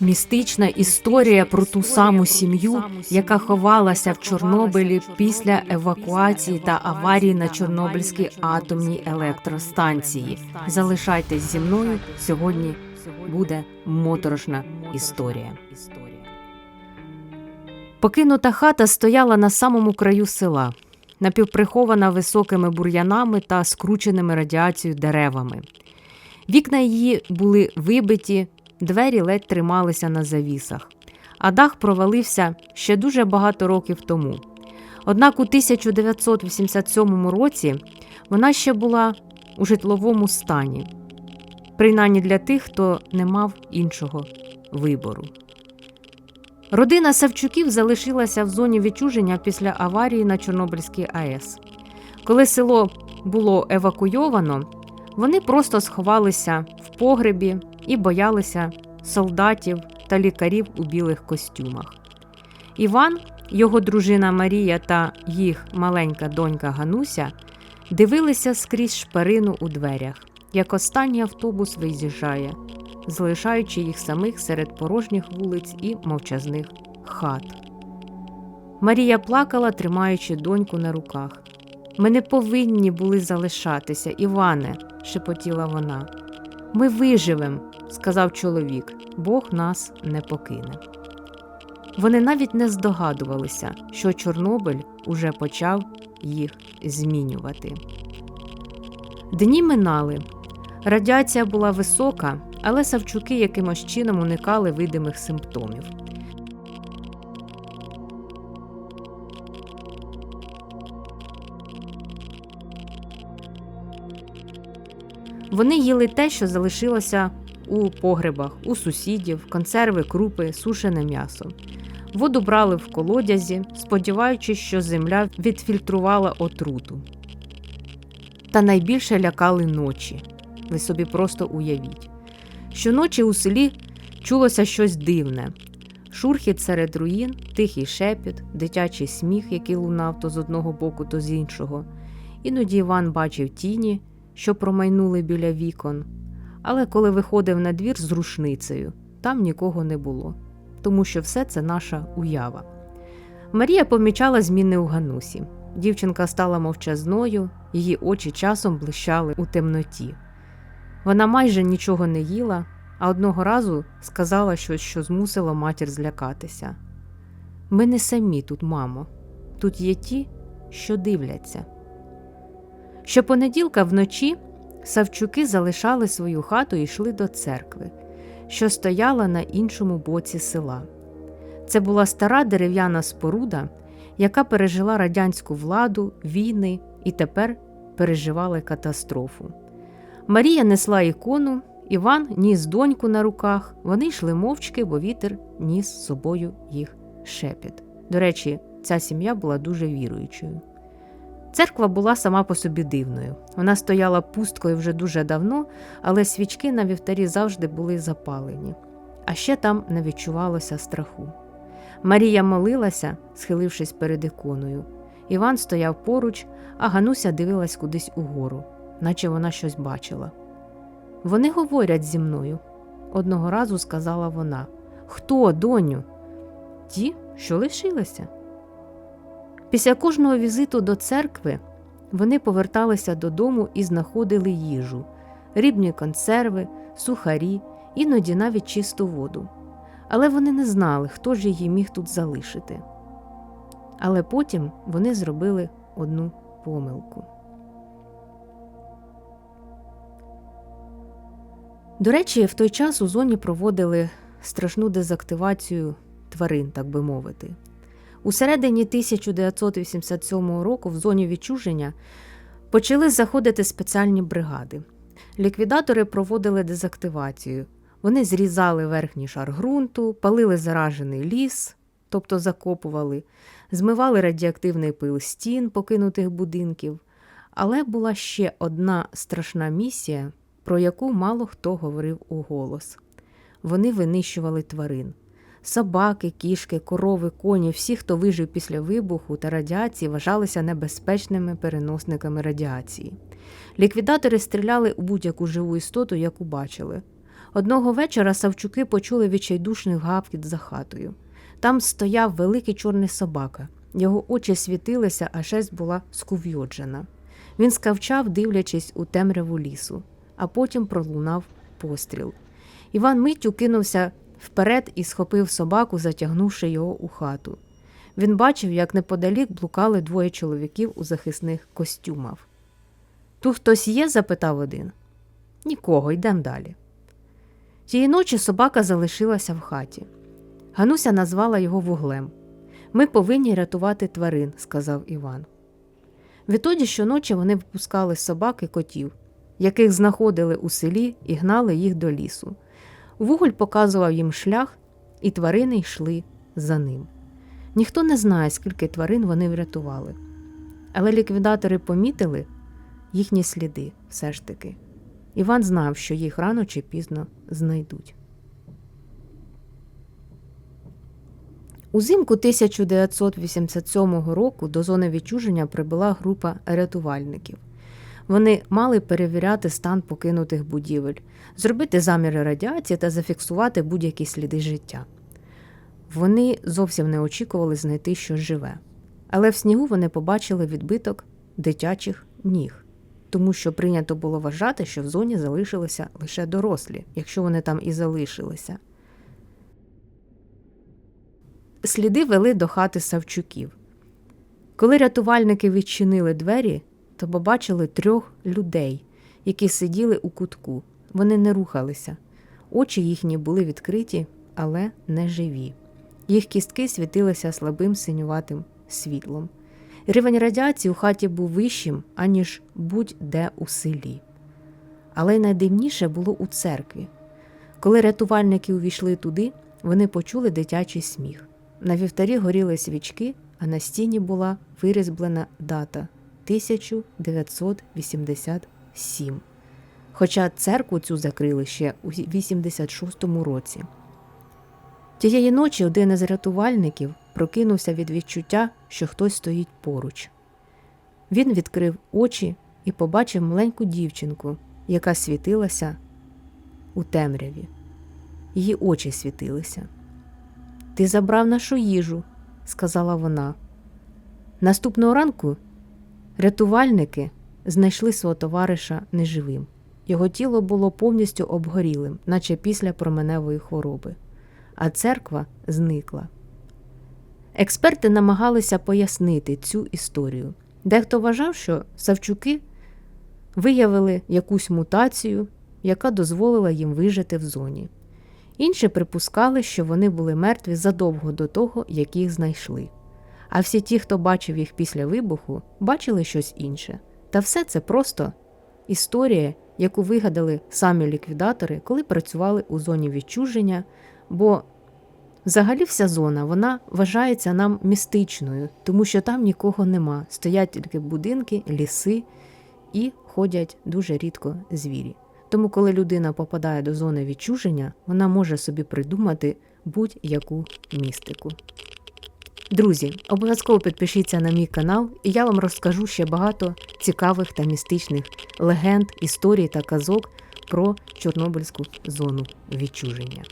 Містична історія про ту саму сім'ю, яка ховалася в Чорнобилі після евакуації та аварії на Чорнобильській атомній електростанції. Залишайтесь зі мною. Сьогодні буде моторошна історія. Покинута хата стояла на самому краю села, напівприхована високими бур'янами та скрученими радіацією деревами. Вікна її були вибиті, двері ледь трималися на завісах, а дах провалився ще дуже багато років тому. Однак у 1987 році вона ще була у житловому стані, принаймні для тих, хто не мав іншого вибору. Родина Савчуків залишилася в зоні відчуження після аварії на Чорнобильській АЕС. Коли село було евакуйовано, вони просто сховалися в погребі і боялися солдатів та лікарів у білих костюмах. Іван, його дружина Марія та їх маленька донька Гануся дивилися скрізь шпарину у дверях, як останній автобус виїжджає, залишаючи їх самих серед порожніх вулиць і мовчазних хат. Марія плакала, тримаючи доньку на руках. Ми не повинні були залишатися, Іване, шепотіла вона. Ми виживем, сказав чоловік, Бог нас не покине. Вони навіть не здогадувалися, що Чорнобиль уже почав їх змінювати. Дні минали. Радіація була висока, але Савчуки якимось чином уникали видимих симптомів. Вони їли те, що залишилося у погребах, у сусідів, консерви, крупи, сушене м'ясо. Воду брали в колодязі, сподіваючись, що земля відфільтрувала отруту. Та найбільше лякали ночі. Ви собі просто уявіть. Щоночі у селі чулося щось дивне: шурхіт серед руїн, тихий шепіт, дитячий сміх, який лунав то з одного боку, то з іншого. Іноді Іван бачив тіні, що промайнули біля вікон. Але коли виходив на двір з рушницею, там нікого не було, тому що все це наша уява. Марія помічала зміни у Ганусі. Дівчинка стала мовчазною, її очі часом блищали у темноті. Вона майже нічого не їла, а одного разу сказала щось, що змусило матір злякатися. Ми не самі тут, мамо, тут є ті, що дивляться. Щопонеділка вночі Савчуки залишали свою хату і йшли до церкви, що стояла на іншому боці села. Це була стара дерев'яна споруда, яка пережила радянську владу, війни і тепер переживала катастрофу. Марія несла ікону, Іван ніс доньку на руках, вони йшли мовчки, бо вітер ніс з собою їх шепіт. До речі, ця сім'я була дуже віруючою. Церква була сама по собі дивною. Вона стояла пусткою вже дуже давно, але свічки на вівтарі завжди були запалені, а ще там не відчувалося страху. Марія молилася, схилившись перед іконою. Іван стояв поруч, а Гануся дивилась кудись угору, наче вона щось бачила. Вони говорять зі мною, одного разу сказала вона. Хто, доню? Ті, що лишилися. Після кожного візиту до церкви вони поверталися додому і знаходили їжу, рібні консерви, сухарі, іноді навіть чисту воду. Але вони не знали, хто ж її міг тут залишити. Але потім вони зробили одну помилку. До речі, в той час у зоні проводили страшну дезактивацію тварин, так би мовити. У середині 1987 року в зоні відчуження почали заходити спеціальні бригади. Ліквідатори проводили дезактивацію. Вони зрізали верхній шар ґрунту, палили заражений ліс, тобто закопували, змивали радіоактивний пил стін покинутих будинків. Але була ще одна страшна місія, про яку мало хто говорив у голос. Вони винищували тварин. Собаки, кішки, корови, коні, всі, хто вижив після вибуху та радіації, вважалися небезпечними переносниками радіації. Ліквідатори стріляли у будь-яку живу істоту, яку бачили. Одного вечора Савчуки почули відчайдушний гавкіт за хатою. Там стояв великий чорний собака. Його очі світилися, а шесть була скув'йоджена. Він скавчав, дивлячись у темряву лісу, а потім пролунав постріл. Іван миттю кинувся вперед і схопив собаку, затягнувши його у хату. Він бачив, як неподалік блукали двоє чоловіків у захисних костюмах. Тут хтось є? запитав один. Нікого, йдемо далі. Тієї ночі собака залишилася в хаті. Гануся назвала його вуглем. Ми повинні рятувати тварин, сказав Іван. Відтоді щоночі вони випускали собак і котів, яких знаходили у селі і гнали їх до лісу. Вуголь показував їм шлях, і тварини йшли за ним. Ніхто не знає, скільки тварин вони врятували. Але ліквідатори помітили їхні сліди все ж таки. Іван знав, що їх рано чи пізно знайдуть. Узимку 1987 року до зони відчуження прибула група рятувальників. Вони мали перевіряти стан покинутих будівель, зробити заміри радіації та зафіксувати будь-які сліди життя. Вони зовсім не очікували знайти щось живе, але в снігу вони побачили відбиток дитячих ніг, тому що прийнято було вважати, що в зоні залишилися лише дорослі, якщо вони там і залишилися. Сліди вели до хати Савчуків. Коли рятувальники відчинили двері, то побачили трьох людей, які сиділи у кутку. Вони не рухалися. Очі їхні були відкриті, але не живі. Їх кістки світилися слабим синюватим світлом. Рівень радіації у хаті був вищим, аніж будь-де у селі. Але найдивніше було у церкві. Коли рятувальники увійшли туди, вони почули дитячий сміх. На вівтарі горіли свічки, а на стіні була вирізблена дата 1987. Хоча церкву цю закрили ще у 86-му році. Тієї ночі один із рятувальників прокинувся від відчуття, що хтось стоїть поруч. Він відкрив очі і побачив маленьку дівчинку, яка світилася у темряві. Її очі світилися. Ти забрав нашу їжу, сказала вона. Наступного ранку рятувальники знайшли свого товариша неживим. Його тіло було повністю обгорілим, наче після променевої хвороби, а церква зникла. Експерти намагалися пояснити цю історію. Дехто вважав, що Савчуки виявили якусь мутацію, яка дозволила їм вижити в зоні. Інші припускали, що вони були мертві задовго до того, як їх знайшли. А всі ті, хто бачив їх після вибуху, бачили щось інше. Та все це просто історія, яку вигадали самі ліквідатори, коли працювали у зоні відчуження. Бо взагалі вся зона вона вважається нам містичною, тому що там нікого нема. Стоять тільки будинки, ліси і ходять дуже рідко звірі. Тому, коли людина попадає до зони відчуження, вона може собі придумати будь-яку містику. Друзі, обов'язково підпишіться на мій канал, і я вам розкажу ще багато цікавих та містичних легенд, історій та казок про Чорнобильську зону відчуження.